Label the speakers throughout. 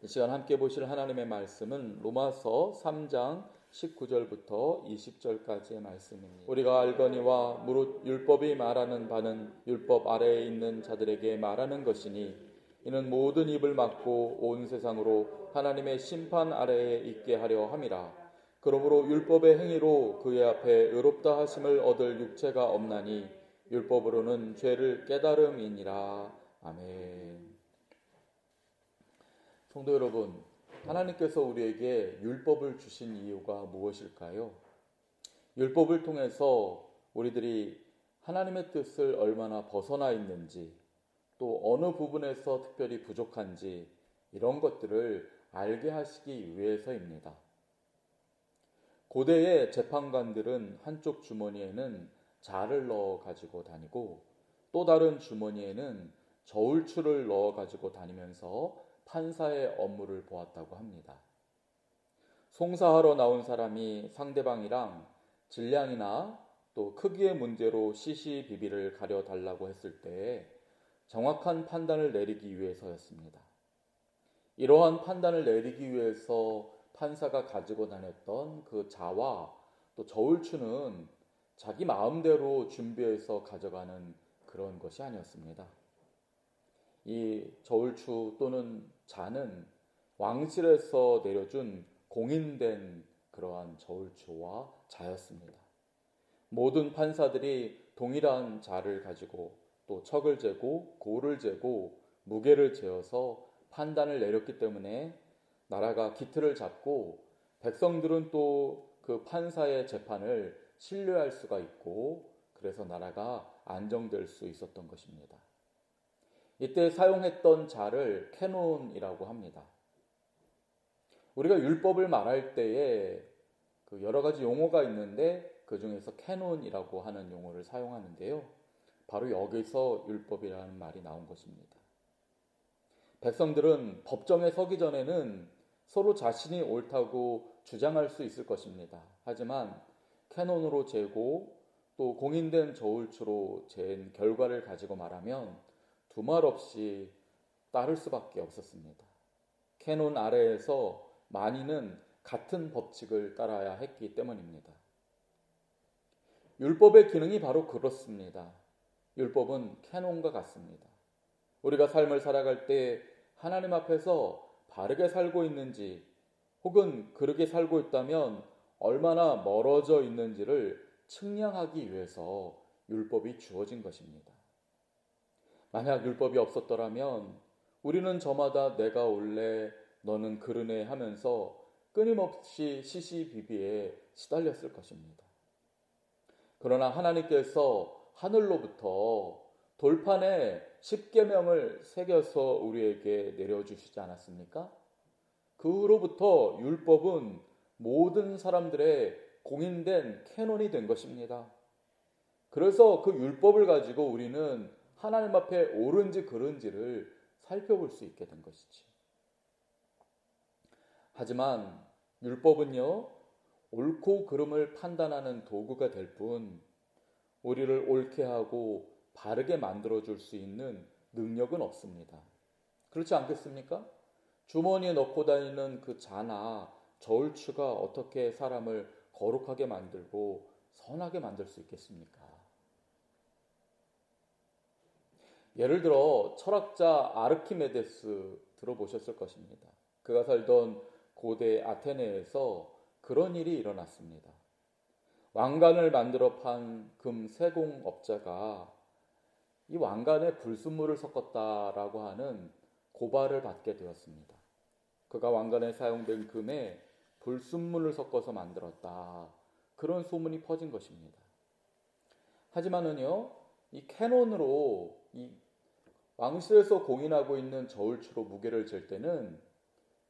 Speaker 1: 이 시간 함께 보실 하나님의 말씀은 로마서 3장 19절부터 20절까지의 말씀입니다. 우리가 알거니와 무릇 율법이 말하는 바는 율법 아래에 있는 자들에게 말하는 것이니 이는 모든 입을 막고 온 세상으로 하나님의 심판 아래에 있게 하려 함이라. 그러므로 율법의 행위로 그의 앞에 의롭다 하심을 얻을 육체가 없나니 율법으로는 죄를 깨달음이니라. 아멘. 성도 여러분, 하나님께서 우리에게 율법을 주신 이유가 무엇일까요? 율법을 통해서 우리들이 하나님의 뜻을 얼마나 벗어나 있는지, 또 어느 부분에서 특별히 부족한지, 이런 것들을 알게 하시기 위해서입니다. 고대의 재판관들은 한쪽 주머니에는 자를 넣어 가지고 다니고 또 다른 주머니에는 저울추를 넣어 가지고 다니면서 판사의 업무를 보았다고 합니다. 송사하러 나온 사람이 상대방이랑 질량이나 또 크기의 문제로 시시비비를 가려 달라고 했을 때 정확한 판단을 내리기 위해서였습니다. 이러한 판단을 내리기 위해서 판사가 가지고 다녔던 그 자와 또 저울추는 자기 마음대로 준비해서 가져가는 그런 것이 아니었습니다. 이 저울추 또는 자는 왕실에서 내려준 공인된 그러한 저울추와 자였습니다. 모든 판사들이 동일한 자를 가지고 또 척을 재고 고를 재고 무게를 재어서 판단을 내렸기 때문에 나라가 기틀을 잡고 백성들은 또 그 판사의 재판을 신뢰할 수가 있고 그래서 나라가 안정될 수 있었던 것입니다. 이때 사용했던 자를 캐논이라고 합니다. 우리가 율법을 말할 때에 그 여러 가지 용어가 있는데 그 중에서 캐논이라고 하는 용어를 사용하는데요. 바로 여기서 율법이라는 말이 나온 것입니다. 백성들은 법정에 서기 전에는 서로 자신이 옳다고 주장할 수 있을 것입니다. 하지만 캐논으로 재고 또 공인된 저울추로 잰 결과를 가지고 말하면 두말 없이 따를 수밖에 없었습니다. 캐논 아래에서 많이는 같은 법칙을 따라야 했기 때문입니다. 율법의 기능이 바로 그렇습니다. 율법은 캐논과 같습니다. 우리가 삶을 살아갈 때 하나님 앞에서 바르게 살고 있는지 혹은 그르게 살고 있다면 얼마나 멀어져 있는지를 측량하기 위해서 율법이 주어진 것입니다. 만약 율법이 없었더라면 우리는 저마다 내가 올래 너는 그러네 하면서 끊임없이 시시비비에 시달렸을 것입니다. 그러나 하나님께서 하늘로부터 돌판에 십계명을 새겨서 우리에게 내려주시지 않았습니까? 그로부터 율법은 모든 사람들의 공인된 캐논이 된 것입니다. 그래서 그 율법을 가지고 우리는 하나님 앞에 옳은지 그른지를 살펴볼 수 있게 된 것이지. 하지만 율법은요, 옳고 그름을 판단하는 도구가 될 뿐, 우리를 옳게 하고 바르게 만들어 줄 수 있는 능력은 없습니다. 그렇지 않겠습니까? 주머니에 넣고 다니는 그 자나 저울추가 어떻게 사람을 거룩하게 만들고 선하게 만들 수 있겠습니까? 예를 들어 철학자 아르키메데스 들어보셨을 것입니다. 그가 살던 고대 아테네에서 그런 일이 일어났습니다. 왕관을 만들어 판 금 세공업자가 이 왕관에 불순물을 섞었다라고 하는 고발을 받게 되었습니다. 그가 왕관에 사용된 금에 불순물을 섞어서 만들었다. 그런 소문이 퍼진 것입니다. 하지만은요, 이 캐논으로 이 왕실에서 공인하고 있는 저울추로 무게를 잴 때는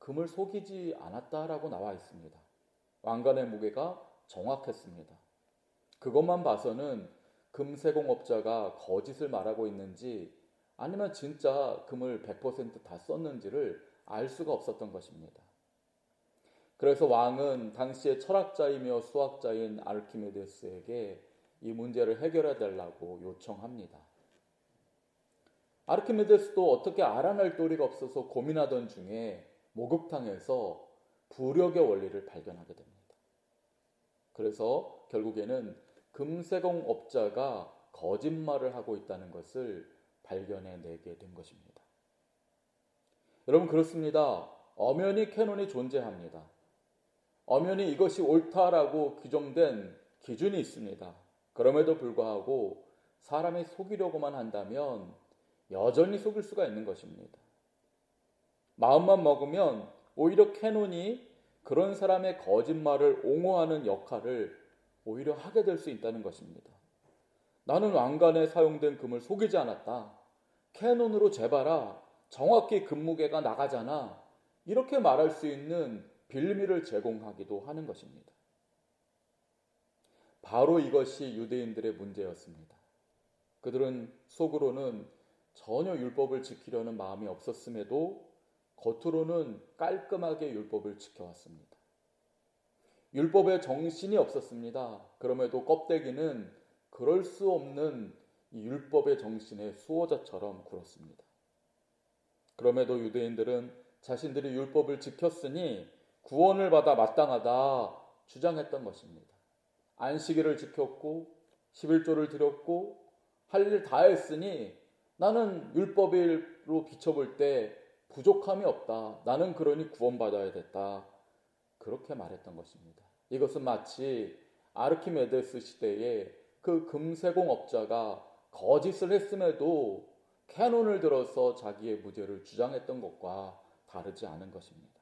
Speaker 1: 금을 속이지 않았다라고 나와 있습니다. 왕관의 무게가 정확했습니다. 그것만 봐서는 금세공업자가 거짓을 말하고 있는지 아니면 진짜 금을 100%다 썼는지를 알 수가 없었던 것입니다. 그래서 왕은 당시의 철학자이며 수학자인 아르키메데스에게 이 문제를 해결해 달라고 요청합니다. 아르키메데스도 어떻게 알아낼 도리가 없어서 고민하던 중에 목욕탕에서 부력의 원리를 발견하게 됩니다. 그래서 결국에는 금세공 업자가 거짓말을 하고 있다는 것을 발견해 내게 된 것입니다. 여러분 그렇습니다. 엄연히 캐논이 존재합니다. 엄연히 이것이 옳다라고 규정된 기준이 있습니다. 그럼에도 불구하고 사람이 속이려고만 한다면 여전히 속일 수가 있는 것입니다. 마음만 먹으면 오히려 캐논이 그런 사람의 거짓말을 옹호하는 역할을 오히려 하게 될 수 있다는 것입니다. 나는 왕관에 사용된 금을 속이지 않았다. 캐논으로 재봐라. 정확히 금무게가 나가잖아. 이렇게 말할 수 있는 빌미를 제공하기도 하는 것입니다. 바로 이것이 유대인들의 문제였습니다. 그들은 속으로는 전혀 율법을 지키려는 마음이 없었음에도 겉으로는 깔끔하게 율법을 지켜왔습니다. 율법의 정신이 없었습니다. 그럼에도 껍데기는 그럴 수 없는 율법의 정신의 수호자처럼 굴었습니다. 그럼에도 유대인들은 자신들이 율법을 지켰으니 구원을 받아 마땅하다 주장했던 것입니다. 안식일을 지켰고 11조를 드렸고 할 일 다 했으니 나는 율법으로 비춰볼 때 부족함이 없다. 나는 그러니 구원받아야 됐다. 그렇게 말했던 것입니다. 이것은 마치 아르키메데스 시대에 그 금세공 업자가 거짓을 했음에도 캐논을 들어서 자기의 무죄를 주장했던 것과 다르지 않은 것입니다.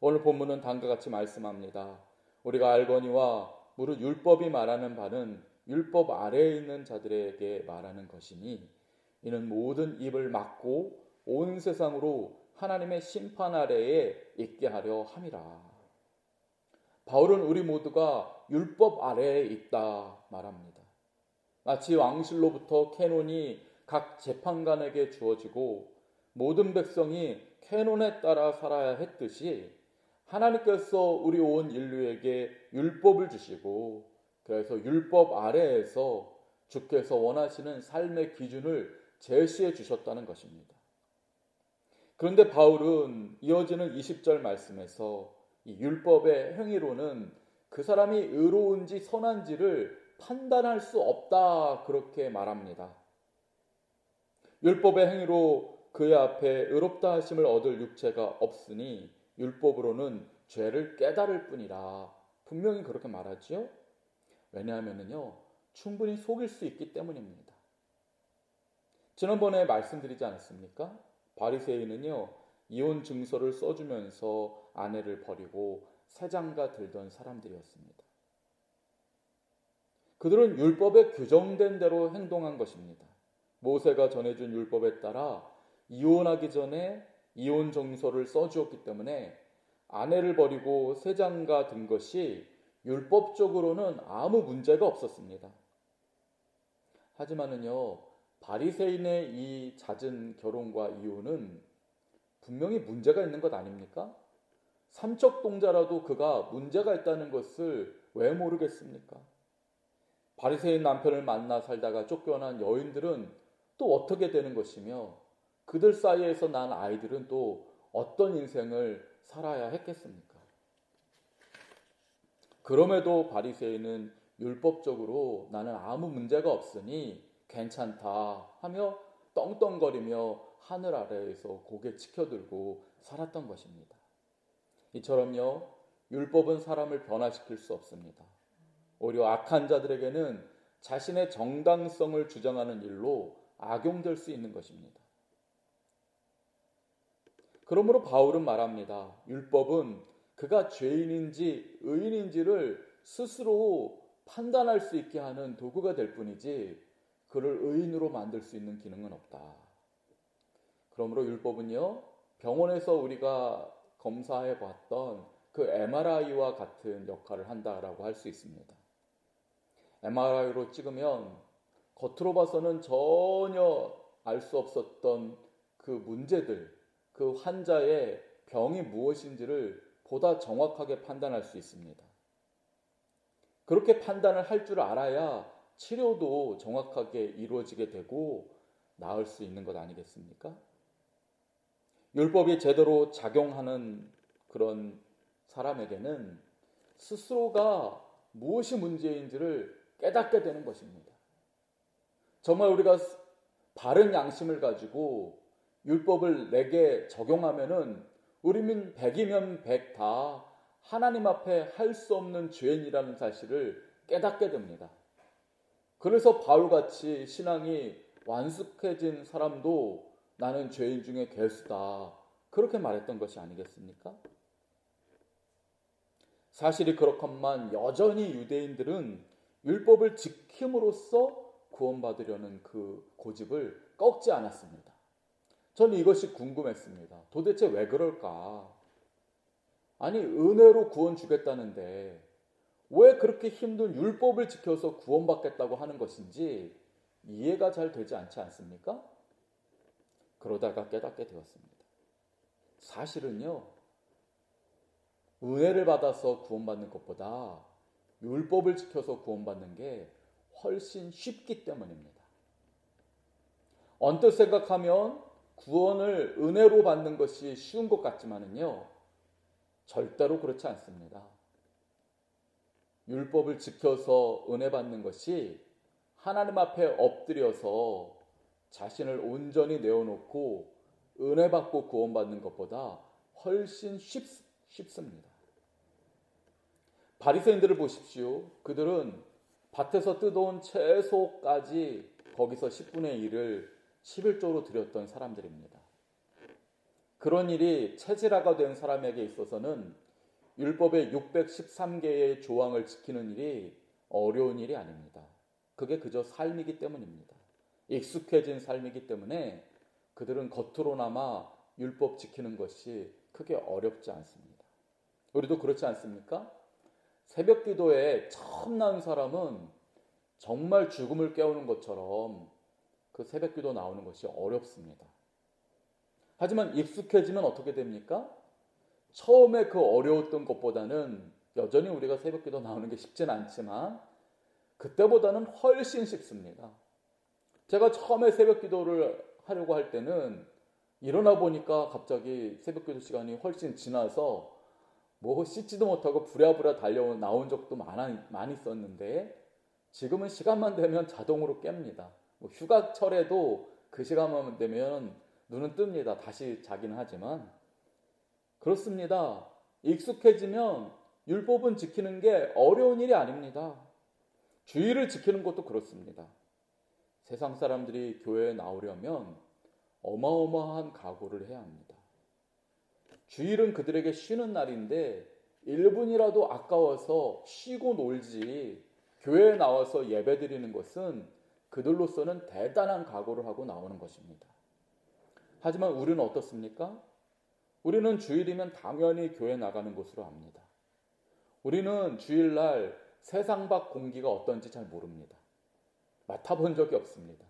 Speaker 1: 오늘 본문은 다음과 같이 말씀합니다. 우리가 알거니와 무릇 율법이 말하는 바는 율법 아래에 있는 자들에게 말하는 것이니 이는 모든 입을 막고 온 세상으로 하나님의 심판 아래에 있게 하려 함이라. 바울은 우리 모두가 율법 아래에 있다 말합니다. 마치 왕실로부터 캐논이 각 재판관에게 주어지고 모든 백성이 캐논에 따라 살아야 했듯이 하나님께서 우리 온 인류에게 율법을 주시고 그래서 율법 아래에서 주께서 원하시는 삶의 기준을 제시해 주셨다는 것입니다. 그런데 바울은 이어지는 20절 말씀에서 이 율법의 행위로는 그 사람이 의로운지 선한지를 판단할 수 없다 그렇게 말합니다. 율법의 행위로 그의 앞에 의롭다 하심을 얻을 육체가 없으니 율법으로는 죄를 깨달을 뿐이라 분명히 그렇게 말하지요. 왜냐하면요 충분히 속일 수 있기 때문입니다. 지난번에 말씀드리지 않았습니까? 바리새인은요 이혼 증서를 써주면서 아내를 버리고 세장가 들던 사람들이었습니다. 그들은 율법에 규정된 대로 행동한 것입니다. 모세가 전해준 율법에 따라 이혼하기 전에 이혼 정서를 써주었기 때문에 아내를 버리고 세장가 든 것이 율법적으로는 아무 문제가 없었습니다. 하지만은요 바리새인의 이 잦은 결혼과 이혼은 분명히 문제가 있는 것 아닙니까? 삼척 동자라도 그가 문제가 있다는 것을 왜 모르겠습니까? 바리새인 남편을 만나 살다가 쫓겨난 여인들은 또 어떻게 되는 것이며 그들 사이에서 난 아이들은 또 어떤 인생을 살아야 했겠습니까? 그럼에도 바리새인은 율법적으로 나는 아무 문제가 없으니 괜찮다 하며 떵떵거리며 하늘 아래에서 고개 치켜들고 살았던 것입니다. 이처럼요, 율법은 사람을 변화시킬 수 없습니다. 오히려 악한 자들에게는 자신의 정당성을 주장하는 일로 악용될 수 있는 것입니다. 그러므로 바울은 말합니다. 율법은 그가 죄인인지 의인인지를 스스로 판단할 수 있게 하는 도구가 될 뿐이지 그를 의인으로 만들 수 있는 기능은 없다. 그러므로 율법은요, 병원에서 우리가 검사해 봤던 그 MRI와 같은 역할을 한다라고 할 수 있습니다. MRI로 찍으면 겉으로 봐서는 전혀 알 수 없었던 그 문제들, 그 환자의 병이 무엇인지를 보다 정확하게 판단할 수 있습니다. 그렇게 판단을 할 줄 알아야 치료도 정확하게 이루어지게 되고 나을 수 있는 것 아니겠습니까? 율법이 제대로 작용하는 그런 사람에게는 스스로가 무엇이 문제인지를 깨닫게 되는 것입니다. 정말 우리가 바른 양심을 가지고 율법을 내게 적용하면은 우리는 백이면 백 다 하나님 앞에 할 수 없는 죄인이라는 사실을 깨닫게 됩니다. 그래서 바울같이 신앙이 완숙해진 사람도 나는 죄인 중에 괴수다. 그렇게 말했던 것이 아니겠습니까? 사실이 그렇건만 여전히 유대인들은 율법을 지킴으로써 구원받으려는 그 고집을 꺾지 않았습니다. 저는 이것이 궁금했습니다. 도대체 왜 그럴까? 아니, 은혜로 구원 주겠다는데 왜 그렇게 힘든 율법을 지켜서 구원받겠다고 하는 것인지 이해가 잘 되지 않지 않습니까? 그러다가 깨닫게 되었습니다. 사실은요, 은혜를 받아서 구원받는 것보다 율법을 지켜서 구원받는 게 훨씬 쉽기 때문입니다. 언뜻 생각하면 구원을 은혜로 받는 것이 쉬운 것 같지만은요, 절대로 그렇지 않습니다. 율법을 지켜서 은혜 받는 것이 하나님 앞에 엎드려서 자신을 온전히 내어놓고 은혜 받고 구원받는 것보다 훨씬 쉽, 쉽습니다. 바리새인들을 보십시오. 그들은 밭에서 뜯어온 채소까지 거기서 10분의 1을 11조로 드렸던 사람들입니다. 그런 일이 체질화가 된 사람에게 있어서는 율법의 613개의 조항을 지키는 일이 어려운 일이 아닙니다. 그게 그저 삶이기 때문입니다. 익숙해진 삶이기 때문에 그들은 겉으로나마 율법 지키는 것이 크게 어렵지 않습니다. 우리도 그렇지 않습니까? 새벽 기도에 처음 나온 사람은 정말 죽음을 깨우는 것처럼 그 새벽 기도 나오는 것이 어렵습니다. 하지만 익숙해지면 어떻게 됩니까? 처음에 그 어려웠던 것보다는 여전히 우리가 새벽 기도 나오는 게 쉽진 않지만 그때보다는 훨씬 쉽습니다. 제가 처음에 새벽 기도를 하려고 할 때는 일어나 보니까 갑자기 새벽 기도 시간이 훨씬 지나서 뭐 씻지도 못하고 부랴부랴 달려온 나온 적도 많아, 많이 있었는데 지금은 시간만 되면 자동으로 깹니다. 뭐 휴가철에도 그 시간만 되면 눈은 뜹니다. 다시 자기는 하지만 그렇습니다. 익숙해지면 율법은 지키는 게 어려운 일이 아닙니다. 주의를 지키는 것도 그렇습니다. 세상 사람들이 교회에 나오려면 어마어마한 각오를 해야 합니다. 주일은 그들에게 쉬는 날인데 1분이라도 아까워서 쉬고 놀지 교회에 나와서 예배 드리는 것은 그들로서는 대단한 각오를 하고 나오는 것입니다. 하지만 우리는 어떻습니까? 우리는 주일이면 당연히 교회 나가는 곳으로 압니다. 우리는 주일날 세상 밖 공기가 어떤지 잘 모릅니다. 맡아본 적이 없습니다.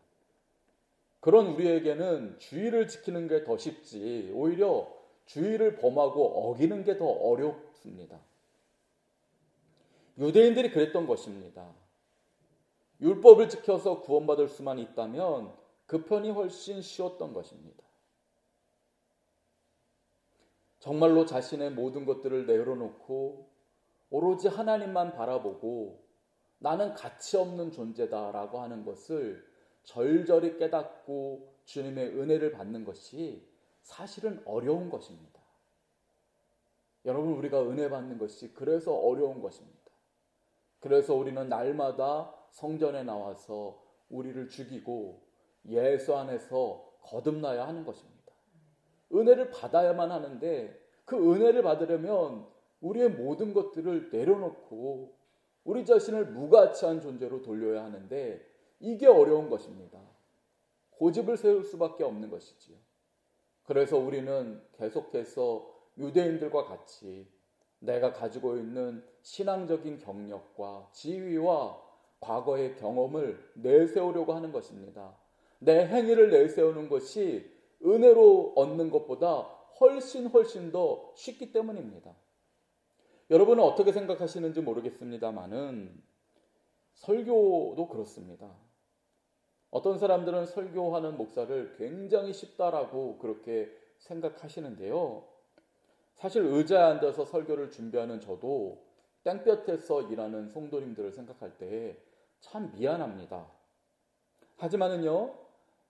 Speaker 1: 그런 우리에게는 주의를 지키는 게 더 쉽지, 오히려 주의를 범하고 어기는 게 더 어렵습니다. 유대인들이 그랬던 것입니다. 율법을 지켜서 구원받을 수만 있다면 그 편이 훨씬 쉬웠던 것입니다. 정말로 자신의 모든 것들을 내려놓고 오로지 하나님만 바라보고 나는 가치 없는 존재다라고 하는 것을 절절히 깨닫고 주님의 은혜를 받는 것이 사실은 어려운 것입니다. 여러분, 우리가 은혜 받는 것이 그래서 어려운 것입니다. 그래서 우리는 날마다 성전에 나와서 우리를 죽이고 예수 안에서 거듭나야 하는 것입니다. 은혜를 받아야만 하는데 그 은혜를 받으려면 우리의 모든 것들을 내려놓고 우리 자신을 무가치한 존재로 돌려야 하는데 이게 어려운 것입니다. 고집을 세울 수밖에 없는 것이지요. 그래서 우리는 계속해서 유대인들과 같이 내가 가지고 있는 신앙적인 경력과 지위와 과거의 경험을 내세우려고 하는 것입니다. 내 행위를 내세우는 것이 은혜로 얻는 것보다 훨씬 훨씬 더 쉽기 때문입니다. 여러분은 어떻게 생각하시는지 모르겠습니다만은 설교도 그렇습니다. 어떤 사람들은 설교하는 목사를 굉장히 쉽다라고 그렇게 생각하시는데요. 사실 의자에 앉아서 설교를 준비하는 저도 땡볕에서 일하는 성도님들을 생각할 때 참 미안합니다. 하지만은요,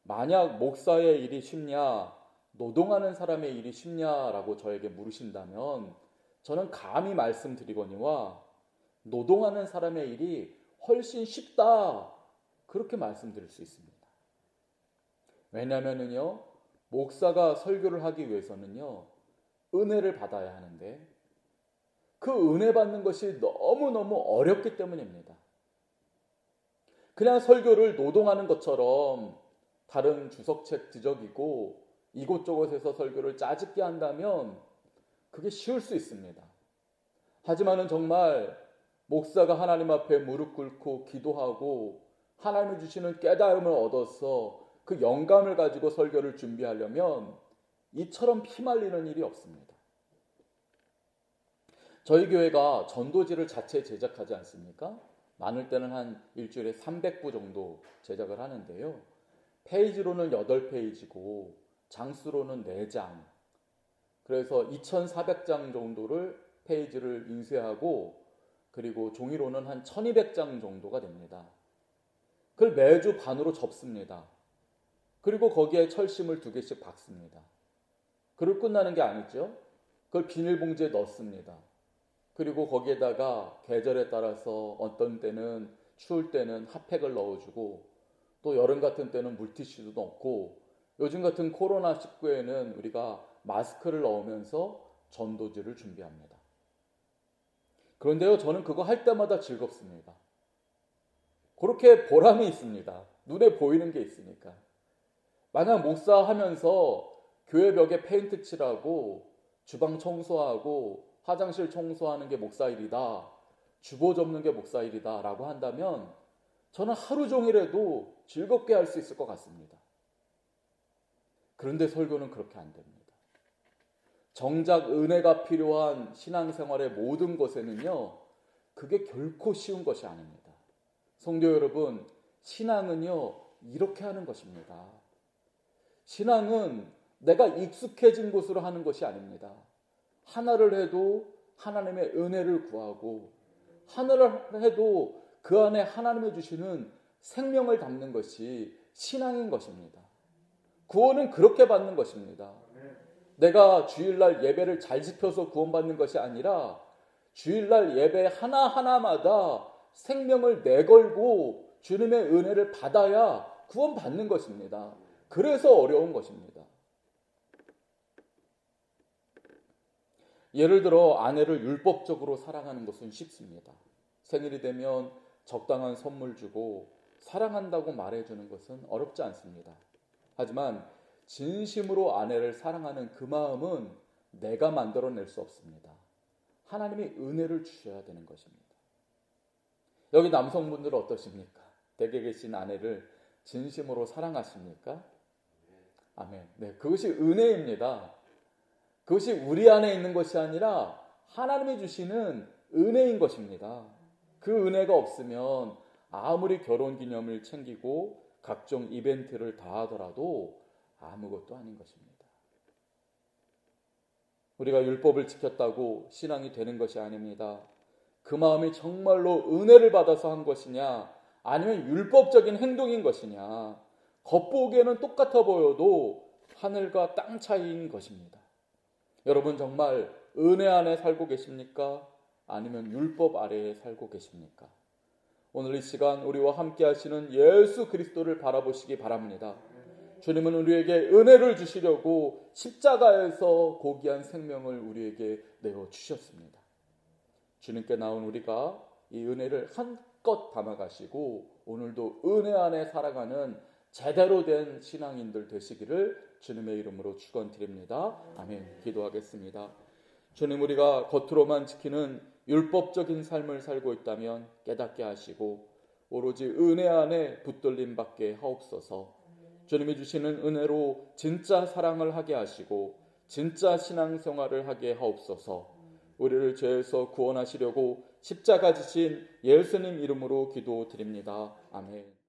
Speaker 1: 만약 목사의 일이 쉽냐, 노동하는 사람의 일이 쉽냐라고 저에게 물으신다면 저는 감히 말씀드리거니와 노동하는 사람의 일이 훨씬 쉽다. 그렇게 말씀드릴 수 있습니다. 왜냐하면요, 목사가 설교를 하기 위해서는요, 은혜를 받아야 하는데, 그 은혜 받는 것이 너무너무 어렵기 때문입니다. 그냥 설교를 노동하는 것처럼 다른 주석책 지적이고 이곳저곳에서 설교를 짜집게 한다면 그게 쉬울 수 있습니다. 하지만은 정말 목사가 하나님 앞에 무릎 꿇고 기도하고 하나님이 주시는 깨달음을 얻어서 그 영감을 가지고 설교를 준비하려면 이처럼 피말리는 일이 없습니다. 저희 교회가 전도지를 자체 제작하지 않습니까? 많을 때는 한 일주일에 300부 정도 제작을 하는데요. 페이지로는 8페이지고 장수로는 4장. 그래서 2,400장 정도를 페이지를 인쇄하고 그리고 종이로는 한 1200장 정도가 됩니다. 그걸 매주 반으로 접습니다. 그리고 거기에 철심을 두 개씩 박습니다. 그걸 끝나는 게 아니죠. 그걸 비닐봉지에 넣습니다. 그리고 거기에다가 계절에 따라서 어떤 때는 추울 때는 핫팩을 넣어주고 또 여름 같은 때는 물티슈도 넣고 요즘 같은 코로나19에는 우리가 마스크를 넣으면서 전도지를 준비합니다. 그런데요, 저는 그거 할 때마다 즐겁습니다. 그렇게 보람이 있습니다. 눈에 보이는 게 있으니까. 만약 목사 하면서 교회 벽에 페인트 칠하고 주방 청소하고 화장실 청소하는 게 목사 일이다. 주보 접는 게 목사 일이다. 라고 한다면 저는 하루 종일에도 즐겁게 할 수 있을 것 같습니다. 그런데 설교는 그렇게 안 됩니다. 정작 은혜가 필요한 신앙생활의 모든 것에는요, 그게 결코 쉬운 것이 아닙니다. 성도 여러분, 신앙은요, 이렇게 하는 것입니다. 신앙은 내가 익숙해진 곳으로 하는 것이 아닙니다. 하나를 해도 하나님의 은혜를 구하고, 하나를 해도 그 안에 하나님이 주시는 생명을 담는 것이 신앙인 것입니다. 구원은 그렇게 받는 것입니다. 내가 주일날 예배를 잘 지켜서 구원받는 것이 아니라 주일날 예배 하나하나마다 생명을 내걸고 주님의 은혜를 받아야 구원받는 것입니다. 그래서 어려운 것입니다. 예를 들어 아내를 율법적으로 사랑하는 것은 쉽습니다. 생일이 되면 적당한 선물 주고 사랑한다고 말해주는 것은 어렵지 않습니다. 하지만 진심으로 아내를 사랑하는 그 마음은 내가 만들어낼 수 없습니다. 하나님이 은혜를 주셔야 되는 것입니다. 여기 남성분들 어떠십니까? 댁에 계신 아내를 진심으로 사랑하십니까? 아멘. 네, 그것이 은혜입니다. 그것이 우리 안에 있는 것이 아니라 하나님이 주시는 은혜인 것입니다. 그 은혜가 없으면 아무리 결혼 기념을 챙기고 각종 이벤트를 다 하더라도 아무것도 아닌 것입니다. 우리가 율법을 지켰다고 신앙이 되는 것이 아닙니다. 그 마음이 정말로 은혜를 받아서 한 것이냐, 아니면 율법적인 행동인 것이냐, 겉보기에는 똑같아 보여도 하늘과 땅 차이인 것입니다. 여러분 정말 은혜 안에 살고 계십니까? 아니면 율법 아래에 살고 계십니까? 오늘 이 시간 우리와 함께 하시는 예수 그리스도를 바라보시기 바랍니다. 주님은 우리에게 은혜를 주시려고 십자가에서 고귀한 생명을 우리에게 내어 주셨습니다. 주님께 나온 우리가 이 은혜를 한껏 담아가시고 오늘도 은혜 안에 살아가는 제대로 된 신앙인들 되시기를 주님의 이름으로 축원드립니다. 아멘. 기도하겠습니다. 주님 우리가 겉으로만 지키는 율법적인 삶을 살고 있다면 깨닫게 하시고 오로지 은혜 안에 붙들림 받게 하옵소서. 주님이 주시는 은혜로 진짜 사랑을 하게 하시고 진짜 신앙생활을 하게 하옵소서. 우리를 죄에서 구원하시려고 십자가 지신 예수님 이름으로 기도드립니다. 아멘.